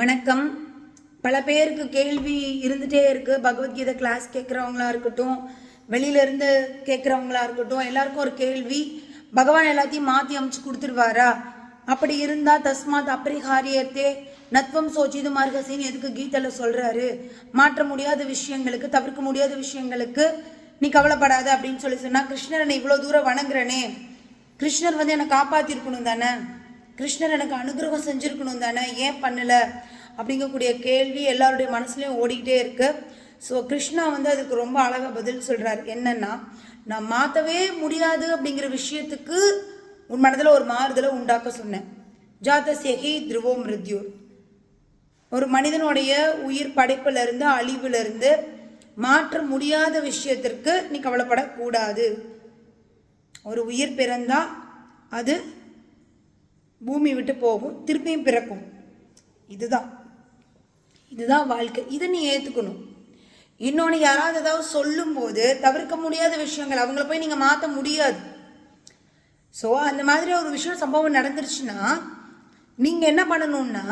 வணக்கம். பல பேருக்கு கேள்வி இருந்துகிட்டே இருக்குது பகவத்கீதை கிளாஸ் கேட்குறவங்களா இருக்கட்டும் வெளியிலேருந்து கேட்குறவங்களா இருக்கட்டும் எல்லாருக்கும் ஒரு கேள்வி. பகவான் எல்லாத்தையும் மாற்றி அமைச்சு கொடுத்துருவாரா? அப்படி இருந்தால் தஸ்மாத் அப்ரிஹாரியத்தே நத்வம் சோச்சிது மார்கசின்னு எதுக்கு கீதையில் சொல்கிறாரு மாற்ற முடியாத விஷயங்களுக்கு தவிர்க்க முடியாத விஷயங்களுக்கு நீ கவலைப்படாத அப்படின்னு சொல்லி சொன்னால் கிருஷ்ணரனை இவ்வளோ தூரம் வணங்குறனே. கிருஷ்ணர் வந்து என்னை காப்பாற்றிருக்கணும் தானே? கிருஷ்ணர் எனக்கு அனுகிரகம் செஞ்சுருக்கணும் தானே? ஏன் பண்ணலை? அப்படிங்கக்கூடிய கேள்வி எல்லாருடைய மனசுலையும் ஓடிக்கிட்டே இருக்குது ஸோ கிருஷ்ணா வந்து அதுக்கு ரொம்ப அழகாக பதில் சொல்கிறார் என்னன்னா நான் மாற்றவே முடியாது அப்படிங்கிற விஷயத்துக்கு உன் மனதில் ஒரு மாறுதலை உண்டாக்க சொன்னேன். ஜாதஸ்யகி துருவோ மிருத்யூர் ஒரு மனிதனுடைய உயிர் படைப்பிலிருந்து அழிவிலிருந்து மாற்ற முடியாத விஷயத்திற்கு நீ கவலைப்படக்கூடாது. ஒரு உயிர் பிறந்தால் அது பூமி விட்டு போகும் திருப்பியும் பிறக்கும். இதுதான். இதுதான் வாழ்க்கை. இதை நீ ஏற்றுக்கணும் இன்னொன்று யாராவது ஏதாவது சொல்லும்போது தவிர்க்க முடியாத விஷயங்கள் அவங்கள போய் நீங்கள் மாற்ற முடியாது. ஸோ அந்த மாதிரி ஒரு விஷயம் சம்பவம் நடந்துருச்சுன்னா நீங்கள் என்ன பண்ணணும்னா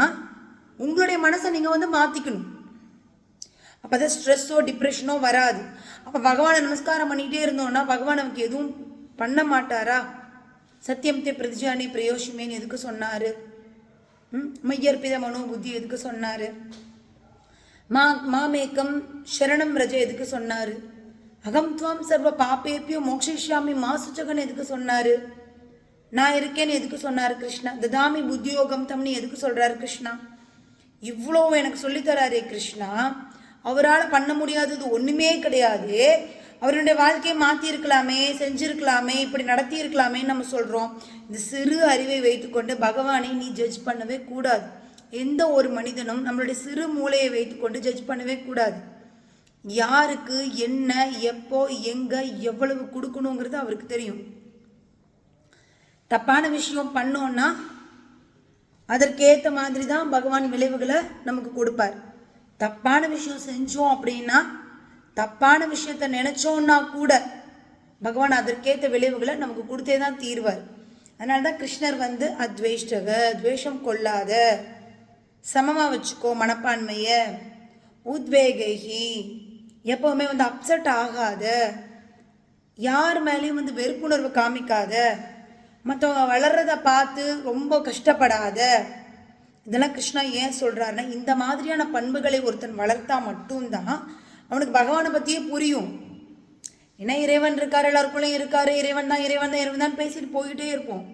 உங்களுடைய மனசை நீங்கள் வந்து மாற்றிக்கணும் அப்போ தான் ஸ்ட்ரெஸ்ஸோ டிப்ரெஷனோ வராது. அப்போ பகவானை நமஸ்காரம் பண்ணிகிட்டே இருந்தோம்னா பகவான் நமக்கு எதுவும் பண்ண மாட்டாரா? சத்தியம்தே பிரதிஜானி பிரயோஷமேன்னு எதுக்கு சொன்னார்? மையர்ப்பித மனோ புத்தி எதுக்கு சொன்னார்? மா மாமேக்கம் சரணம் ரஜ எதுக்கு சொன்னார்? அகம் துவாம் சர்வ பாப்பேப்பியோ மோக்ஷிஷ்யாமி மாசுச்சகன் எதுக்கு சொன்னார்? நான் இருக்கேன்னு எதுக்கு சொன்னார் கிருஷ்ணா? ததாமி புத்தியோகம் தம்னு எதுக்கு சொல்கிறாரு கிருஷ்ணா? இவ்வளோ எனக்கு சொல்லித்தராரே கிருஷ்ணா. அவரால் பண்ண முடியாதது ஒன்றுமே கிடையாது. அவருடைய வாழ்க்கையை மாற்றிருக்கலாமே செஞ்சுருக்கலாமே இப்படி நடத்தியிருக்கலாமே நம்ம சொல்கிறோம் இந்த சிறு அறிவை வைத்துக்கொண்டு பகவானை நீ ஜட்ஜ் பண்ணவே கூடாது. எந்த ஒரு மனிதனும் நம்மளுடைய சிறு மூளையை வைத்துக்கொண்டு ஜட்ஜ் பண்ணவே கூடாது. யாருக்கு என்ன எப்போ எங்கே எவ்வளவு கொடுக்கணுங்கிறது அவருக்கு தெரியும். தப்பான விஷயம் பண்ணோன்னா அதற்கேற்ற மாதிரி தான் பகவான் விளைவுகளை நமக்கு கொடுப்பார். தப்பான விஷயம் செஞ்சோம் அப்படின்னா தப்பான விஷயத்த நினச்சோன்னா கூட பகவான் அதற்கேற்ற விளைவுகளை நமக்கு கொடுத்தே தான் தீர்வார். அதனால தான் கிருஷ்ணர் வந்து அத்வேஷ்டக துவேஷம் கொள்ளாத சமமாக வச்சுக்கோ மனப்பான்மையை உத்வேகி எப்போவுமே வந்து அப்செட் ஆகாத யார் மேலேயும் வந்து வெறுப்புணர்வு காமிக்காத மற்றவங்க வளர்கிறத பார்த்து ரொம்ப கஷ்டப்படாத. இதெல்லாம் கிருஷ்ணா ஏன் சொல்கிறாருன்னா இந்த மாதிரியான பண்புகளை ஒருத்தன் வளர்த்தா மட்டும்தான் அவனுக்கு பகவானை பற்றியே புரியும். ஏன்னா இறைவன் இருக்கார் எல்லாருக்குள்ளேயும் இருக்கார் இறைவன் தான் இறைவன் தான் இறைவன் தான் பேசிட்டு போயிட்டே இருப்போம்.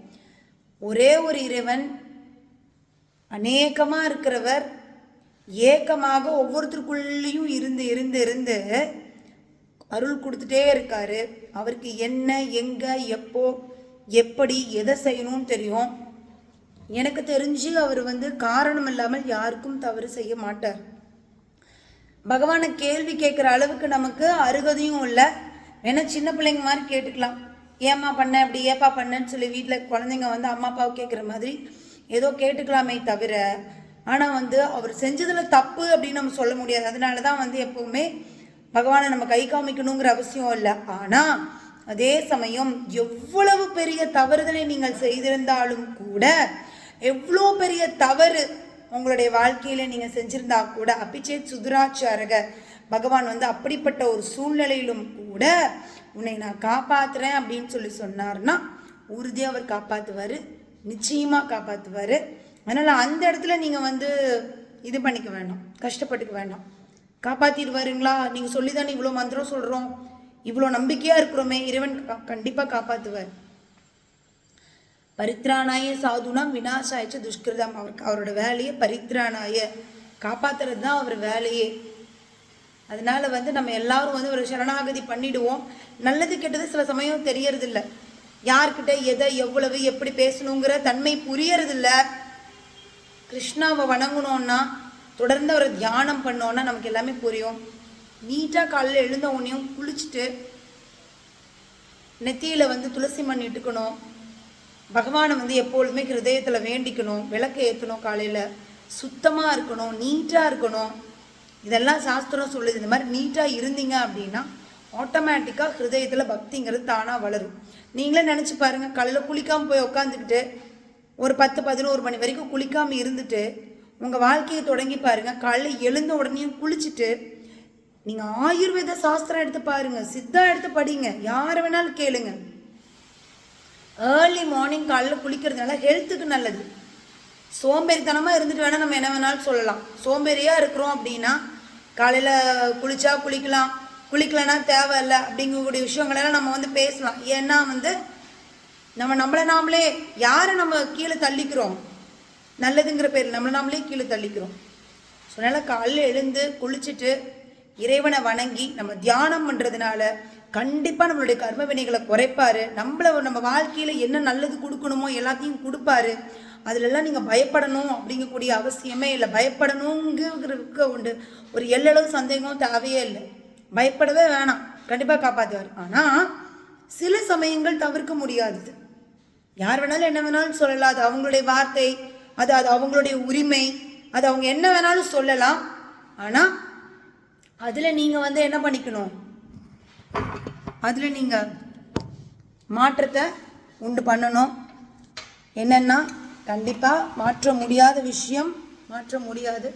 ஒரே ஒரு இறைவன் அநேகமாக இருக்கிறவர் ஏக்கமாக ஒவ்வொருத்தருக்குள்ளேயும் இருந்து இருந்து இருந்து அருள் கொடுத்துட்டே இருக்காரு. அவருக்கு என்ன எங்கே எப்போ எப்படி எதை செய்யணும்னு தெரியும். எனக்கு தெரிஞ்சு அவர் வந்து காரணம் இல்லாமல் யாருக்கும் தவறு செய்ய மாட்டார். பகவானை கேள்வி கேட்குற அளவுக்கு நமக்கு அருகதையும் இல்லை. வேணா சின்ன பிள்ளைங்க மாதிரி கேட்டுக்கலாம். ஏம்மா பண்ண? அப்படி ஏப்பா பண்ணேன்னு சொல்லி வீட்டில் குழந்தைங்க வந்து அம்மா அப்பாவை கேட்குற மாதிரி ஏதோ கேட்டுக்கலாமே தவிர ஆனால் வந்து அவர் செஞ்சதில் தப்பு அப்படின்னு நம்ம சொல்ல முடியாது. அதனால தான் வந்து எப்போவுமே பகவானை நம்ம கை காமிக்கணுங்கிற அவசியம் இல்லை. ஆனால் அதே சமயம் எவ்வளவு பெரிய தவறுதலை நீங்கள் செய்திருந்தாலும் கூட எவ்வளோ பெரிய தவறு உங்களுடைய வாழ்க்கையில் நீங்கள் செஞ்சிருந்தா கூட அப்பிச்சேத் சுதுராச்சாரக பகவான் வந்து அப்படிப்பட்ட ஒரு சூழ்நிலையிலும் கூட உன்னை நான் காப்பாற்றுறேன் அப்படின்னு சொல்லி சொன்னார்னா உறுதியாக அவர் காப்பாற்றுவார் நிச்சயமாக காப்பாற்றுவார் அதனால் அந்த இடத்துல நீங்கள் வந்து இது பண்ணிக்க வேண்டாம் கஷ்டப்பட்டுக்க வேண்டாம் காப்பாற்றிடுவாருங்களா நீங்கள் சொல்லி தானே இவ்வளோ மந்திரம் சொல்கிறோம் இவ்வளோ நம்பிக்கையாக இருக்கிறோமே இறைவன் கண்டிப்பாக காப்பாற்றுவார் பரித்ராணாய சாதுனாம் வினாசாயிச்சு துஷ்கிருதம். அவருக்கு அவரோட வேலையை பரித்ராணாய காப்பாற்றுறது தான் அவர் வேலையே. அதனால் வந்து நம்ம எல்லாரும் வந்து ஒரு சரணாகதி பண்ணிடுவோம். நல்லது கெட்டது சில சமயம் தெரியறதில்ல. யார்கிட்ட எதை எவ்வளவு எப்படி பேசணுங்கிற தன்மை புரியறதில்ல. கிருஷ்ணாவை வணங்கணும்னா தொடர்ந்து அவரை தியானம் பண்ணோன்னா நமக்கு எல்லாமே புரியும். நீட்டாக காலையில் எழுந்த உடனேயும் குளிச்சுட்டு நெத்தியில் வந்து துளசி மண் இட்டுக்கணும். பகவானை வந்து எப்பொழுதுமே ஹிருதயத்தில் வேண்டிக்கணும் விளக்கு ஏற்றணும் காலையில். சுத்தமாக இருக்கணும் நீட்டாக இருக்கணும். இதெல்லாம் சாஸ்திரம் சொல்லுது இந்த மாதிரி நீட்டாக இருந்தீங்க அப்படின்னா ஆட்டோமேட்டிக்காக ஹிருதயத்தில் பக்திங்கிறது தானாக வளரும். நீங்களே நினச்சி பாருங்கள் காலையில் குளிக்காமல் போய் உக்காந்துக்கிட்டு ஒரு பத்து பதினோரு மணி வரைக்கும் குளிக்காமல் இருந்துட்டு உங்கள் வாழ்க்கையை தொடங்கி பாருங்கள் காலையில் எழுந்த உடனே குளிச்சுட்டு நீங்கள் ஆயுர்வேத சாஸ்திரம் எடுத்து பாருங்கள் சித்தா எடுத்து படிங்க யாரை வேணாலும் கேளுங்கள் ஏர்லி மார்னிங் காலையில் குளிக்கிறதுனால ஹெல்த்துக்கு நல்லது. சோம்பேறித்தனமாக இருந்துட்டு வேணால் நம்ம என்ன வேணாலும் சொல்லலாம். சோம்பேறியாக இருக்கிறோம் அப்படின்னா காலையில் குளிச்சா குளிக்கலாம். குளிக்கலைன்னா தேவையில்லை அப்படிங்கக்கூடிய விஷயங்களெல்லாம் நம்ம வந்து பேசலாம். ஏன்னா வந்து நம்ம நம்மளை நாமளே யாரை நம்ம கீழே தள்ளிக்கிறோம்? நல்லதுங்கிற பேர் நம்மளை நாமளே கீழே தள்ளிக்கிறோம். ஸோ அதனால் காலையில் எழுந்து குளிச்சுட்டு இறைவனை வணங்கி நம்ம தியானம் பண்ணுறதுனால கண்டிப்பாக நம்மளுடைய கர்ம வினைகளை குறைப்பாரு. நம்மள நம்ம வாழ்க்கையில் என்ன நல்லது கொடுக்கணுமோ எல்லாத்தையும் கொடுப்பாரு. அதிலெல்லாம் நீங்கள் பயப்படணும் அப்படிங்கக்கூடிய அவசியமே இல்லை. பயப்படணுங்கிறதுக்கு உண்டு. ஒரு எல்லளவு சந்தேகம் தேவையே இல்லை. பயப்படவே வேணாம். கண்டிப்பாக காப்பாற்றுவார் ஆனால் சில சமயங்கள் தவிர்க்க முடியாதது. யார் வேணாலும் என்ன வேணாலும் சொல்லலாம். அது அவங்களுடைய வார்த்தை அது அது அவங்களுடைய உரிமை அது அவங்க என்ன வேணாலும் சொல்லலாம். ஆனால் அதில் நீங்கள் வந்து என்ன பண்ணிக்கணும்? அதில் நீங்கள் மாற்றத்தை உண்டு பண்ணணும். என்னென்னா கண்டிப்பாக மாற்ற முடியாத விஷயம் மாற்ற முடியாது.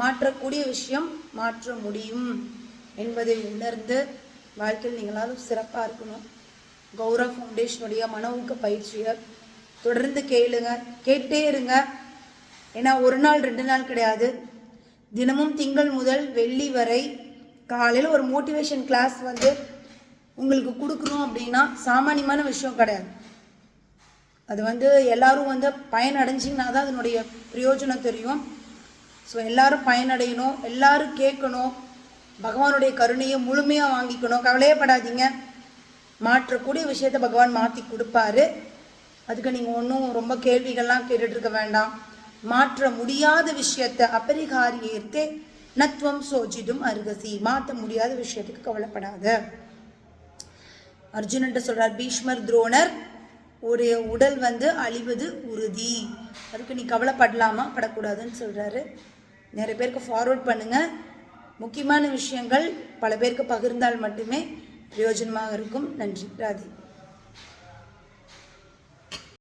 மாற்றக்கூடிய விஷயம் மாற்ற முடியும் என்பதை உணர்ந்து வாழ்க்கையில் நீங்களாலும் சிறப்பாக இருக்கணும். கௌரவ் ஃபவுண்டேஷனுடைய மன ஊக்க பயிற்சியை தொடர்ந்து கேளுங்க. கேட்டே இருங்க. ஏன்னா ஒரு நாள் ரெண்டு நாள் கிடையாது. தினமும் திங்கள் முதல் வெள்ளி வரை காலையில் ஒரு மோட்டிவேஷன் கிளாஸ் வந்து உங்களுக்கு கொடுக்குறோம் அப்படின்னா சாமானியமான விஷயம் கிடையாது. அது வந்து எல்லோரும் வந்து பயனடைஞ்சிங்கன்னா தான் அதனுடைய பிரயோஜனம் தெரியும். ஸோ எல்லோரும் பயனடையணும் எல்லோரும் கேட்கணும் பகவானுடைய கருணையை முழுமையாக வாங்கிக்கணும். கவலையப்படாதீங்க மாற்றக்கூடிய விஷயத்த பகவான் மாற்றி கொடுப்பாரு. அதுக்கு நீங்கள் ஒன்றும் ரொம்ப கேள்விகள்லாம் கேட்டுட்டு இருக்க வேண்டாம். மாற்ற முடியாத விஷயத்தை அபரிகாரியத்தே நத்வம் சோஜிதும் அருகசி. மாற்ற முடியாத விஷயத்துக்கு கவலைப்படாத. அர்ஜுனன்ட்ட சொல்றார் பீஷ்மர் துரோணர் ஒரு உடல் வந்து அழிவது உறுதி. அதுக்கு நீ கவலைப்படலாமா? படக்கூடாதுன்னு சொல்கிறாரு நிறைய பேருக்கு ஃபார்வர்ட் பண்ணுங்கள் முக்கியமான விஷயங்கள் பல பேருக்கு பகிர்ந்தால் மட்டுமே பிரயோஜனமாக இருக்கும். நன்றி. ராதி.